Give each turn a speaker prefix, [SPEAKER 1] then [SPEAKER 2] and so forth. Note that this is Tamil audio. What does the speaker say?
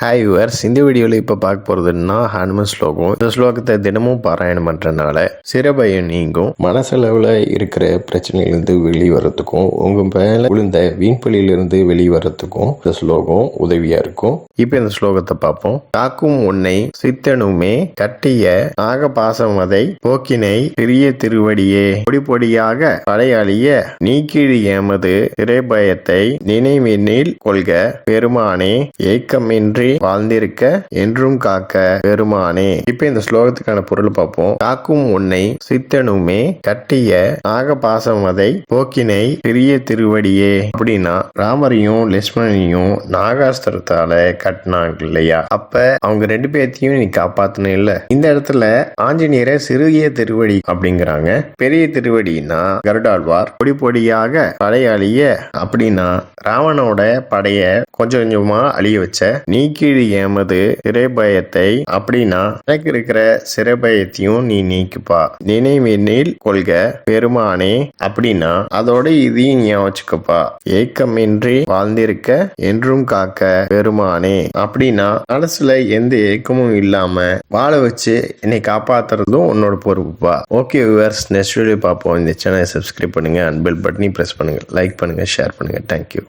[SPEAKER 1] ஹாய் யூவர்ஸ் இந்த வீடியோவில் இப்போ பார்க்க போகிறதுன்னா ஹனுமன் ஸ்லோகம். இந்த ஸ்லோகத்தை தினமும் பாராயணம் பண்ணுறதுனால சிறபயம் நீங்கும். மனசளவில் இருக்கிற பிரச்சனையிலேருந்து வெளியே வர்றதுக்கும் உங்கள் மேலே விழுந்த வீண்பலியிலிருந்து வெளியே வர்றதுக்கும் இந்த ஸ்லோகம் உதவியாக இருக்கும். இப்போ இந்த ஸ்லோகத்தை பார்ப்போம். காக்கும் உன்னை சித்தனுமே கட்டிய நாகபாசம் அதை போக்கினை சிறிய திருவடியே. பொடி பொடியாக படையாளிய நீக்கிழி ஏமது சிறைபயத்தை நினைவினில் கொள்க. பெருமானே ஏக்கமின்றி வாழ்ந்திருக்க என்றும் காக்க பெருமானே. இப்ப இந்த ஸ்லோகத்துக்கான பொருள் பார்ப்போம். காக்கும் உன்னை சித்தனுமே கட்டிய நாகபாசமதை போக்கினை சிறிய திருவடியே அப்படின்னா ராமரையும் லட்சுமணனையும் நாகாஸ்திரத்தால கட்டினாங்க இல்லையா அப்ப அவங்க ரெண்டு பேர்த்தையும் நீ காப்பாத்தணும் இல்ல. இந்த இடத்துல ஆஞ்சநேயரை சிறிய திருவடி அப்படிங்கிறாங்க. பெரிய திருவடினா கருடாழ்வார். பொடி பொடியாக படையாளிய அப்படின்னா ராவணோட படைய கொஞ்சம் கொஞ்சமா அழிய வச்ச நீ நீக்கிடு ஏமது சிறைபயத்தை அப்படின்னா எனக்கு இருக்கிற சிறைபயத்தையும் நீ நீக்குப்பா. நினைவெண்ணில் கொள்க பெருமானே அப்படின்னா அதோட இதையும் நீ ஏக்கமின்றி வாழ்ந்திருக்க என்றும் காக்க பெருமானே அப்படின்னா மனசுல எந்த ஏக்கமும் இல்லாம வாழ வச்சு என்னை காப்பாத்துறதும் உன்னோட பொறுப்புப்பா. ஓகே வியூவர்ஸ் நெக்ஸ்ட் வீடியோ பார்ப்போம். இந்த சேனலை சப்ஸ்கிரைப் பண்ணுங்க அண்ட் பெல் பட்டனையும் ப்ரெஸ் பண்ணுங்க லைக் பண்ணுங்க ஷேர் பண்ணுங்க. Thank you